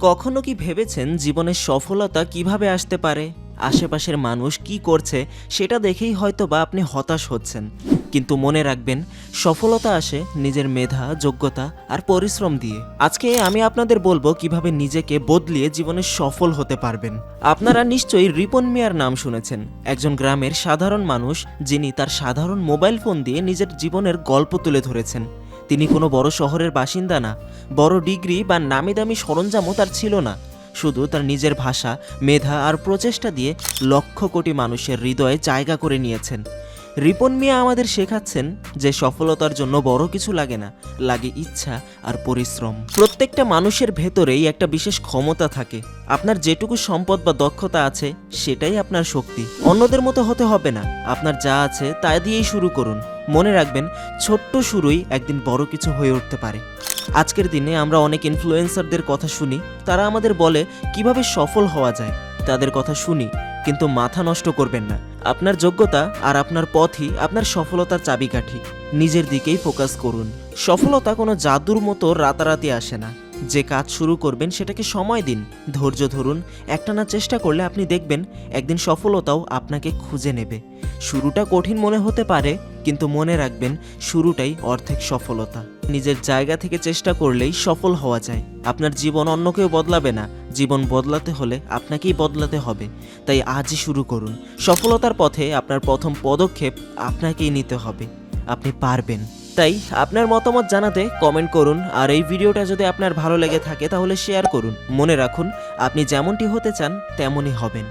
কখনো কি ভেবেছেন জীবনের সফলতা কীভাবে আসতে পারে? আশেপাশের মানুষ কি করছে সেটা দেখেই হয়তো বা আপনি হতাশ হচ্ছেন। কিন্তু মনে রাখবেন, সফলতা আসে নিজের মেধা, যোগ্যতা আর পরিশ্রম দিয়ে। আজকে আমি আপনাদের বলব কীভাবে নিজেকে বদলিয়ে জীবনে সফল হতে পারবেন। আপনারা নিশ্চয়ই রিপন মিয়ার নাম শুনেছেন। একজন গ্রামের সাধারণ মানুষ যিনি তার সাধারণ মোবাইল ফোন দিয়ে নিজের জীবনের গল্প তুলে ধরেছেন। তিনি কোনো বড় শহরের বাসিন্দা না, বড় ডিগ্রি বা নামি দামি সরঞ্জামও তার ছিল না। শুধু তার নিজের ভাষা, মেধা আর প্রচেষ্টা দিয়ে লক্ষ কোটি মানুষের হৃদয়ে জায়গা করে নিয়েছেন। রিপন মিয়া আমাদের শেখাচ্ছেন যে সফলতার জন্য বড় কিছু লাগে না, লাগে ইচ্ছা আর পরিশ্রম। প্রত্যেকটা মানুষের ভেতরেই একটা বিশেষ ক্ষমতা থাকে। আপনার যেটুকু সম্পদ বা দক্ষতা আছে, সেটাই আপনার শক্তি। অন্যদের মতো হতে হবে না। আপনার যা আছে, তা দিয়েই শুরু করুন। মনে রাখবেন, ছোট্ট শুরুই একদিন বড় কিছু হয়ে উঠতে পারে। আজকের দিনে আমরা অনেক ইনফ্লুয়েন্সারদের কথা শুনি, তারা আমাদের বলে কীভাবে সফল হওয়া যায়। তাদের কথা শুনি, কিন্তু মাথা নষ্ট করবেন না। আপনার যোগ্যতা আর আপনার পথই আপনার সফলতার চাবিকাঠি। নিজের দিকেই ফোকাস করুন। সফলতা কোনো জাদুর মতো রাতারাতি আসে না। যে কাজ শুরু করবেন, সেটাকে সময় দিন। ধৈর্য ধরুন। একটানা চেষ্টা করলে আপনি দেখবেন, একদিন সফলতাও আপনাকে খুঁজে নেবে। শুরুটা কঠিন মনে হতে পারে কিন্তু মনে রাখবেন, শুরুটাই অর্ধেক সফলতা। নিজের জায়গা থেকে চেষ্টা করলেই সফল হওয়া যায়। আপনার জীবন অন্য কেউ বদলাবে না। জীবন বদলাতে হলে আপনাকেই বদলাতে হবে। তাই আজই শুরু করুন। সফলতার পথে আপনার প্রথম পদক্ষেপ আপনাকেই নিতে হবে। আপনি পারবেন। তাই আপনার মতামত জানাতে কমেন্ট করুন। আর এই ভিডিওটা যদি আপনার ভালো লেগে থাকে তাহলে শেয়ার করুন। মনে রাখুন, আপনি যেমনটি হতে চান তেমনই হবেন।